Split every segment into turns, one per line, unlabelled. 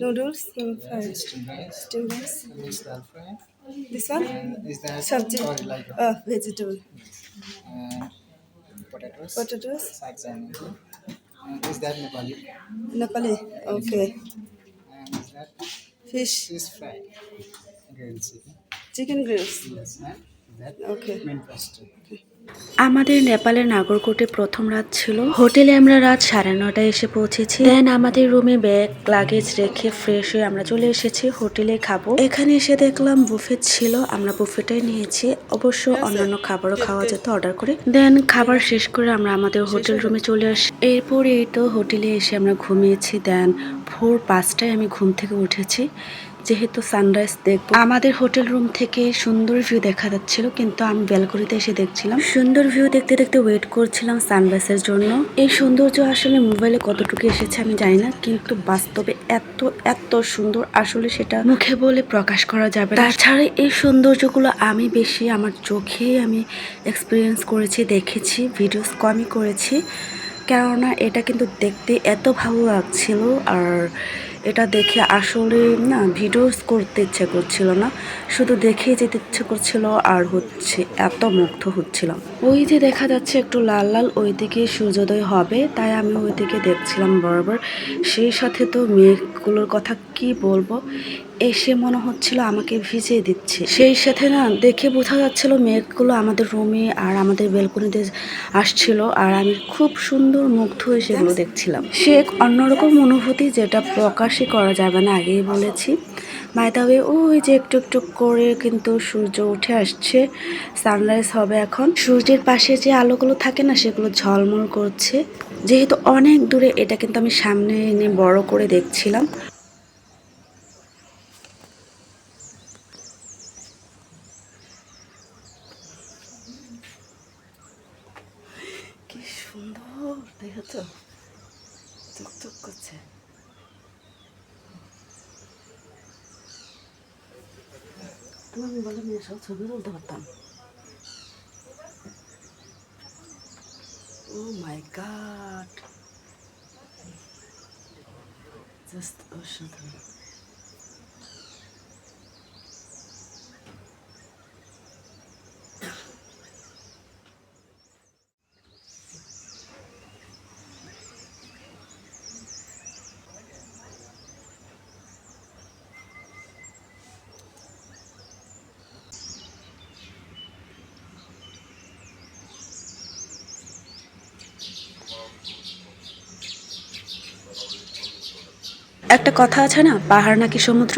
noodles,
Yeah,
fried
steamed rice.
steamed rice.
And is dal fry.
This one,
is that
sabji,
or like
uh, vegetable,
and potatoes.
potatoes,
and is that Nepali?
Nepali. Okay,
And is that
fish,
fish fry? Grilled chicken.
chicken grills.
Yes, and
আমাদের নেপালের নাগরকোটে প্রথম রাত ছিল। হোটেলে আমরা রাত সাড়ে নটায় এসে পৌঁছেছি। দেন আমাদের রুমে ব্যাগ লাগেজ রেখে ফ্রেশ হয়ে আমরা চলে এসেছি হোটেলে খাব। এখানে এসে দেখলাম বুফে ছিল আমরা বুফেটাই নিয়েছি। অবশ্য অন্যান্য খাবারও খাওয়া যেত অর্ডার করে। দেন খাবার শেষ করে আমরা আমাদের হোটেল রুমে চলে আসি। এরপর এই তো হোটেলে এসে আমরা ঘুমিয়েছি। দেন ভোর পাঁচটায় আমি ঘুম থেকে উঠেছি। যেহেতু সানরাইজ দেখব। আমাদের হোটেল রুম থেকে সুন্দর ভিউ দেখা যাচ্ছিল, কিন্তু আমি ব্যালকনিতে এসে দেখছিলাম। সুন্দর ভিউ দেখতে দেখতে ওয়েট করছিলাম সানরাইজের জন্য। এই সৌন্দর্য আসলে মোবাইলে কতটুকু এসেছে আমি জানি না, কিন্তু বাস্তবে এত এত সুন্দর আসলে সেটা মুখে বলে প্রকাশ করা যাবে। তাছাড়া এই সৌন্দর্যগুলো আমি বেশি আমার চোখেই আমি এক্সপিরিয়েন্স করেছি, দেখেছি ভিডিওস কমই করেছি। কেননা এটা কিন্তু দেখতে এত ভালো লাগছিল, আর এটা দেখে আসলে না ভিডিওস করতে ইচ্ছে করছিল না। শুধু দেখে যেতে ইচ্ছে করছিল আর হচ্ছে এত মুগ্ধ হচ্ছিলাম। ওই যে দেখা যাচ্ছে একটু লাল লাল ওই দিকে সূর্যোদয় হবে, তাই আমি ওই দিকে দেখছিলাম বরাবর। সেই সাথে তো মেঘগুলোর কথা কি বলব? এসে মনে হচ্ছিল আমাকে ভিজিয়ে দিচ্ছে। সেই সাথে না দেখে বোঝা যাচ্ছিল মেঘগুলো আমাদের রুমে আর আমাদের বেলকনিতে আসছিল আর আমি খুব সুন্দর মুগ্ধ হয়ে সেগুলো দেখছিলাম। সে এক অন্যরকম অনুভূতি যেটা প্রকাশই করা যাবে না, আগেই বলেছি। বাইদাবে ওই যে একটু একটু করে কিন্তু সূর্য উঠে আসছে সানরাইজ হবে এখন। সূর্যের পাশে যে আলোগুলো থাকে না, সেগুলো ঝলমল করছে। যেহেতু অনেক দূরে, এটা কিন্তু আমি সামনে এনে বড় করে দেখছিলাম
কি সুন্দর দেখেছ চকচক করছে তুমি আমি বলে মেয়ে সব ছবি তুলতে পারতাম। ও মাই গাড। জাস্ট অসাধারণ।
একটা কথা আছে না, পাহাড় নাকি সমুদ্র?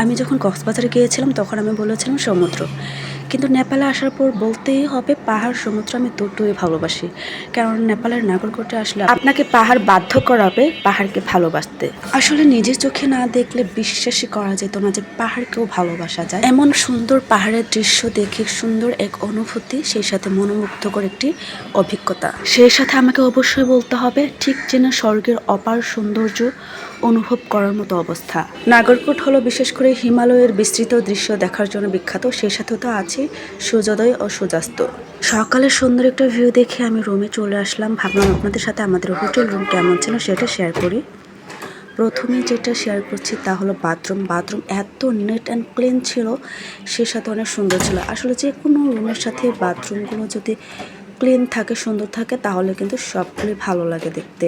আমি যখন কক্সবাজারে গিয়েছিলাম, তখন আমি বলেছিলাম সমুদ্র। কিন্তু নেপালে আসার পর বলতেই হবে পাহাড়, সমুদ্র আমি দুটোই ভালোবাসি। কারণ নেপালের নাগরকোটে আসলে আপনাকে পাহাড় বাধ্য করাবে পাহাড়কে ভালোবাসতে। আসলে নিজের চোখে না দেখলে বিশ্বাসই করা যেত না যে পাহাড়কেও ভালোবাসা যায়। এমন সুন্দর পাহাড়ের দৃশ্য দেখে সুন্দর এক অনুভূতি, সেই সাথে মনোমুগ্ধকর একটি অভিজ্ঞতা। সেই সাথে আমাকে অবশ্যই বলতে হবে, ঠিক যেন স্বর্গের অপার সৌন্দর্য অনুভব করার মতো অবস্থা। নাগরকোট হলো বিশেষ করে হিমালয়ের বিস্তৃত দৃশ্য দেখার জন্য বিখ্যাত, সেই সাথে তো আছে সূর্যোদয় ও সূর্যাস্ত। সকালের সুন্দর একটা ভিউ দেখে আমি রুমে চলে আসলাম। ভাবলাম আপনাদের সাথে আমাদের হোটেল রুম কেমন ছিল সেটা শেয়ার করি। প্রথমে যেটা শেয়ার করছি তা হলো বাথরুম বাথরুম এত নেট অ্যান্ড ক্লিন ছিল, সে সাথে অনেক সুন্দর ছিল। আসলে যে কোনো রুমের সাথে বাথরুমগুলো যদি ক্লিন থাকে, সুন্দর থাকে, তাহলে কিন্তু সবগুলি ভালো লাগে দেখতে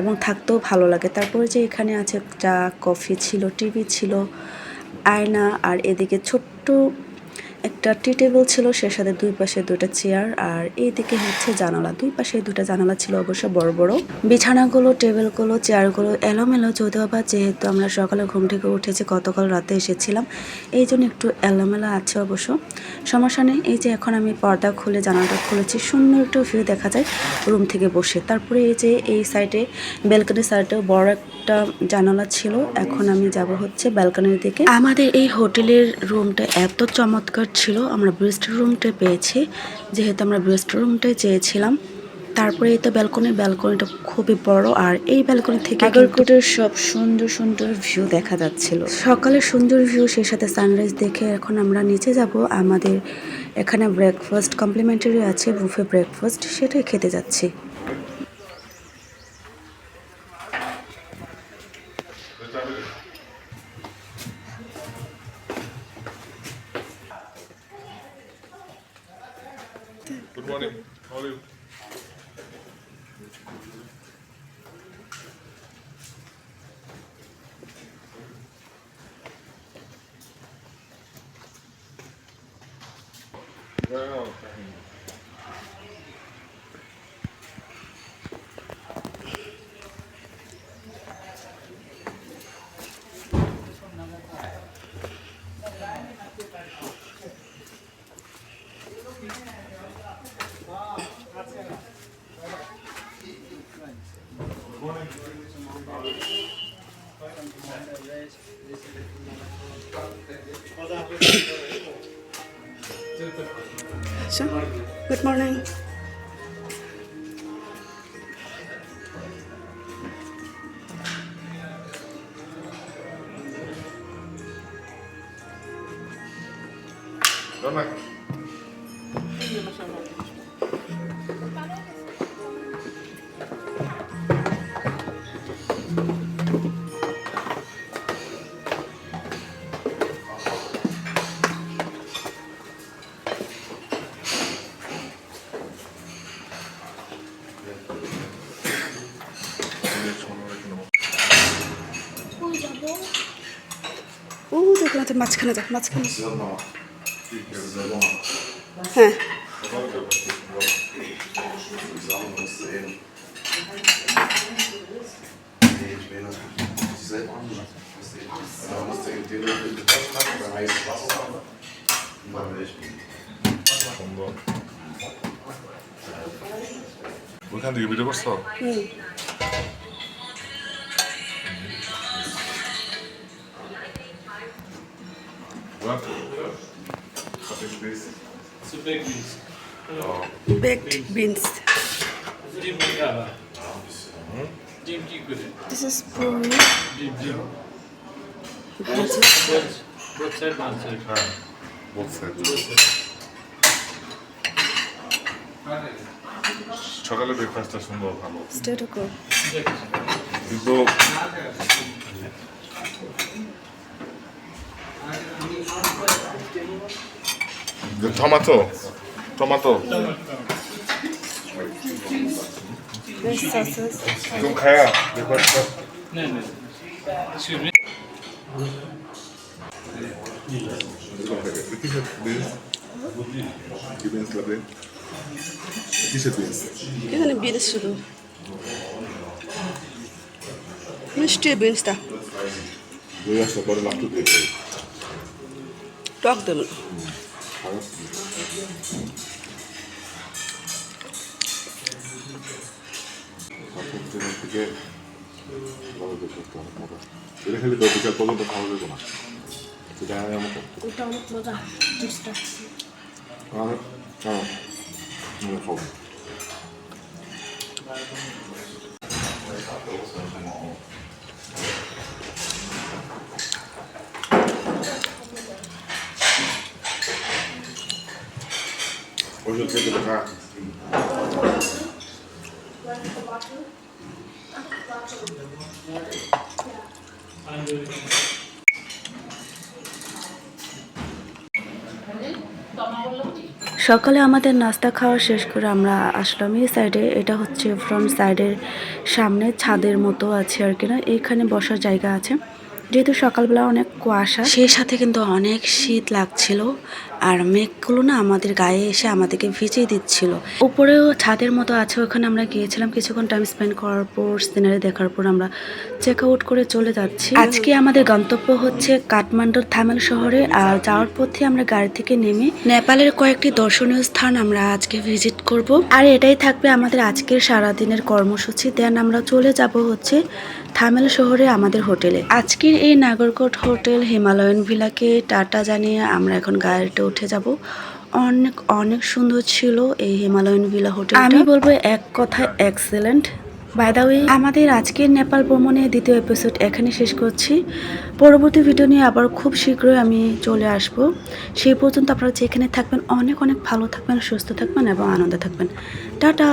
এবং থাকতেও ভালো লাগে। তারপরে যে এখানে আছে চা কফি ছিল টিভি ছিল, আয়না আর এদিকে ছোট্ট একটা টি টেবিল ছিল সে সাথে দুই পাশে দুটো চেয়ার, আর এইদিকে হচ্ছে জানালা। দুই পাশে দুটো জানালা ছিল অবশ্য বড় বড়। বিছানাগুলো, টেবিলগুলো, চেয়ারগুলো এলোমেলো যদিও বা যেহেতু আমরা সকালে ঘুম থেকে উঠেছি, গতকাল রাতে এসেছিলাম, এই জন্য একটু এলোমেলো আছে অবশ্য। সমস্যা নেই, এই যে এখন আমি পর্দা খুলে, জানালাটা খুলেছি, সুন্দর একটু ভিউ দেখা যায় রুম থেকে বসে। তারপরে এই যে এই সাইডে ব্যালকনি সাইডে বড় একটা জানালা ছিল, এখন আমি যাব হচ্ছে ব্যালকনির দিকে। আমাদের এই হোটেলের রুমটা এত চমৎকার ছিল আমরা ব্রেস্ট রুমটা পেয়েছি। যেহেতু আমরা ব্রেস্ট রুমটাই চেয়েছিলাম তারপরে এই তো ব্যালকনি ব্যালকনিটা খুবই বড় আর এই ব্যালকনি থেকে নাগরকোটের সব সুন্দর সুন্দর ভিউ দেখা যাচ্ছিল। সকালের সুন্দর ভিউ সেই সাথে সানরাইজ দেখে এখন আমরা নিচে যাব। আমাদের এখানে ব্রেকফাস্ট কমপ্লিমেন্টারি আছে বুফে ব্রেকফাস্ট সেটাই খেতে যাচ্ছি।
Good morning. How are you?
Good morning
Donna.
ও আছে মাঝখানে যা মাঝখানে। হ্যাঁ।
ওইখান থেকে ভিডিও করছ What? What is this?
It's a big piece.
Baked beans
Jim Kava. Jim কি করে
this is puri
Jim Jim. Both both both side one side.
হ্যাঁ both sides.
Both side.
সকালে ব্রেকফাস্টটা সুন্দর ভালো
স্টেটকো
দেখো।
কিন্তু টমাটো টমাটো
দিস সসেস
তুমি খায়া ব্রেকফাস্টটা
No, no. Excuse me.
এখানে বিনস শুধু মিষ্টি বিনসটা
দুই আসতে পরে দিয়েছে
টক
মজা এটা খেলে তো বিকাল পর্যন্ত খাওয়া যাবে না। সেটা আমি আমাকে
ওটা অনেক মজা জুসটা
হ্যাঁ হ্যাঁ খাব ওষুধ খেতে দেখা
সকালে আমাদের নাস্তা খাওয়া শেষ করে আমরা আসলাম এই সাইডে এটা হচ্ছে ফ্রন্ট সাইডের সামনে ছাদের মতো আছে আর কি না। এইখানে বসার জায়গা আছে। যেহেতু সকালবেলা অনেক কুয়াশা। সেই সাথে কিন্তু অনেক শীত লাগছিল, আর মেঘগুলো না আমাদের গায়ে এসে আমাদেরকে ভিজিয়ে দিচ্ছিল। উপরেও ছাদের মতো আছে, ওখানে আমরা গিয়েছিলাম, কিছুক্ষণ টাইম স্পেন্ড করার পর সিনারি দেখার পর আমরা চেক আউট করে চলে যাচ্ছি। আজকে আমাদের গন্তব্য হচ্ছে কাঠমান্ডুর থামেল শহরে, আর যাওয়ার পথে আমরা গাড়ি থেকে নেমে নেপালের কয়েকটি দর্শনীয় স্থান আমরা আজকে ভিজিট করব। আর এটাই থাকবে আমাদের আজকের সারাদিনের কর্মসূচি। দেন আমরা চলে যাব হচ্ছে থামেল শহরে আমাদের হোটেলে। আজকের এই নাগরকোট হোটেল হিমালয়ান ভিলাকে টাটা জানিয়ে আমরা এখন গাড়িতে উঠে যাব। অনেক অনেক সুন্দর ছিল এই হিমালয়ান ভিলা হোটেল আমি বলব এক কথায় এক্সেলেন্ট বাই দা ওয়ে আমাদের আজকের নেপাল ভ্রমণের দ্বিতীয় এপিসোড এখানে শেষ করছি। পরবর্তী ভিডিও নিয়ে আবার খুব শীঘ্রই আমি চলে আসব। সেই পর্যন্ত আপনারা যেখানে থাকবেন, অনেক অনেক ভালো থাকবেন, সুস্থ থাকবেন এবং আনন্দে থাকবেন। টাটা!